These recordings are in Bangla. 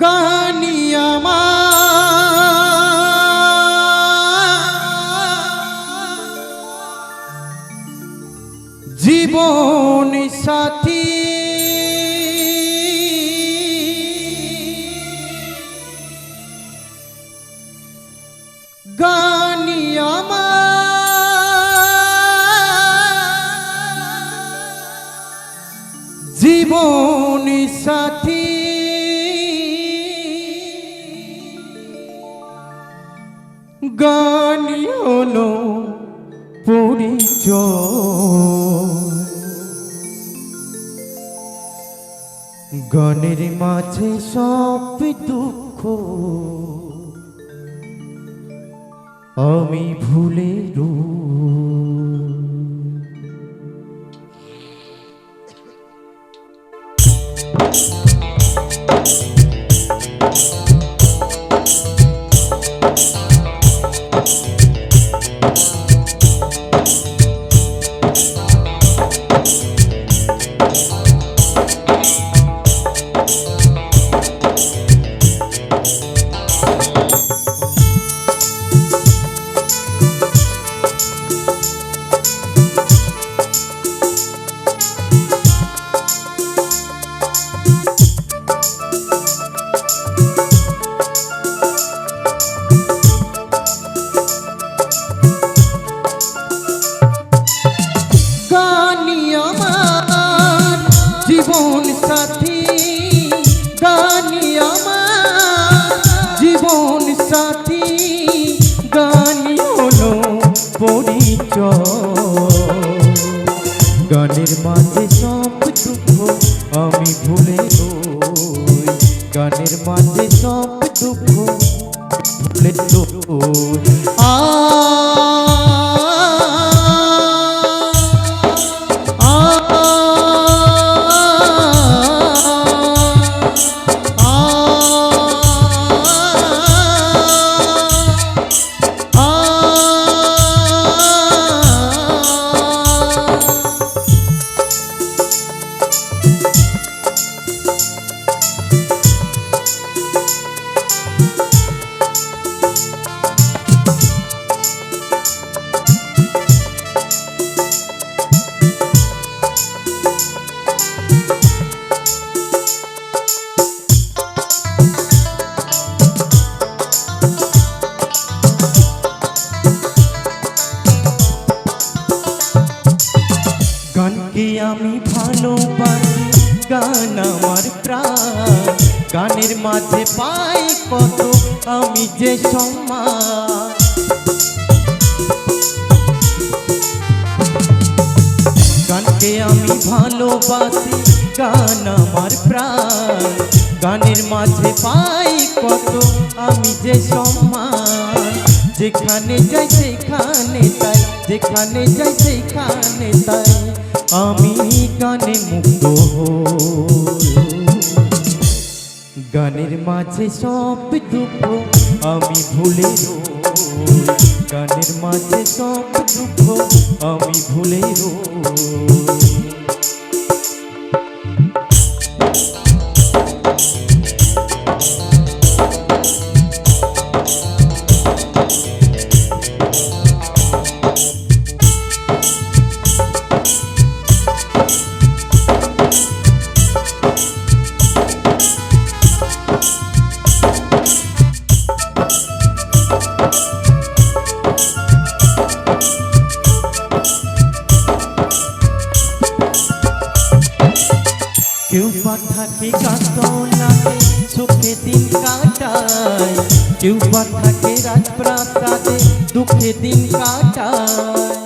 গানি গানি হলো পরিচয়। গানের মাঝে সব দুঃখ আমি ভুলে রু। গানি গানের মাঝে সব দুঃখ আমি ভুলে গানের মাঝে সব দুঃখ ভুলে গানের মাঝে পাই কত আমি যে সম্মান। গানকে আমি ভালোবাসি, গান আমার প্রাণ। গানের মাঝে পাই কত আমি যে সম্মান। যেখানে যাই সেখানে তাই, যেখানে যাই সেখানে তাই, আমি গানে হই। গানের মাঝে সব দুঃখ আমি ভুলে গানের মাঝে সব দুঃখ আমি ভুলে রই কেউ বা থাকে কাতনাতে সুখে দিন কাটায়। কেউ থাকে রাজপ্রাসাদে দুঃখে দিন কাটায়।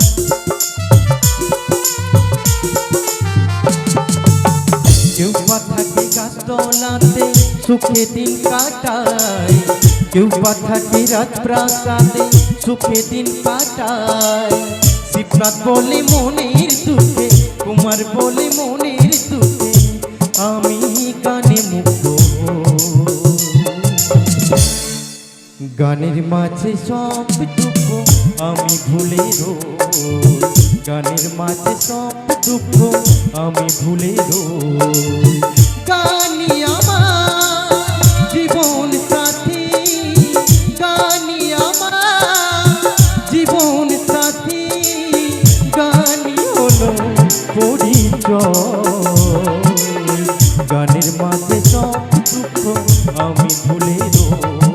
কেউ বা থাকে গাছতলাতে সুখে দিন কাটায়। কেউ থাকে রাজপ্রাসাদে সুখে দিন কাটায়। শিবনাথ বলে মনের দুঃখে, কুমার বলে মনের গানের মাঝে সব সবটুকু আমি ভুলে রো গানের মাঝে সব দুঃখ আমি ভুলে রো গানি আমার জীবন সাথী। গানি আমার জীবন সাথী। গানি হলো পরিচয়। গানের মাঝে সব দুঃখ আমি ভুলে রো